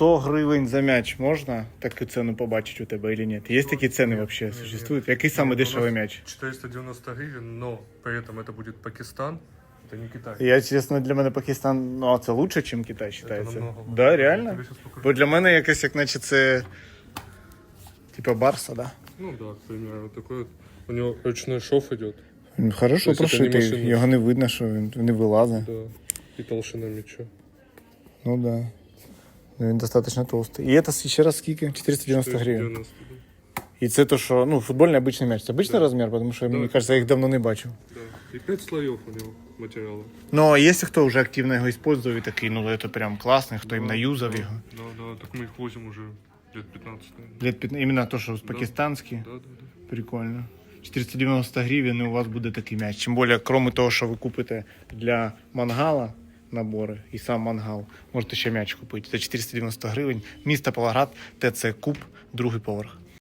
100 гривень за м'яч можна таку ціну побачити у тебе чи ні? Є такі ціни взагалі существують? Який саме Ну, у дешевий нас м'яч? 490 гривен, но при этом это будет Пакистан, это не Китай. Я, чесно, для мене Пакистан, ну, а це лучше, ніж Китай Это вважається. намного лучше. Да, Я реально? тебе щас покажу. Бо для мене якось, як наче це. Типа Барса, да? Ну да, к примеру, такой вот. У него ручной шов идет, Він хорошо Тобто це не прошитий, машина. його не видно, що він не вилазить. да, и толщина мяча. Ну да. Ну, він достатньо толстий. І це ще раз скільки? 490 гривень. 490, да. І це то, що ну, футбольний обичний м'яч. Це обичний Да. розмір, тому що, Да. мені кажется, я їх давно не бачив. Да. И 5 слоев у него материала. Ну, а якщо хто вже активно його використовує, і такий, ну це прям класний, хто іменно юзав да, його. Да, да, так мы их возим уже лет 15, наверное. Лет 15, іменно то, що пакистанські. Да, да, да. Прикольно. 490 гривень, і у вас буде такий м'яч. Тим більше, крім того, що ви купите для мангала набори і сам мангал, можете ще м'яч купити. за 490 гривень. Місто Павлоград, ТЦ Куб, другий поверх.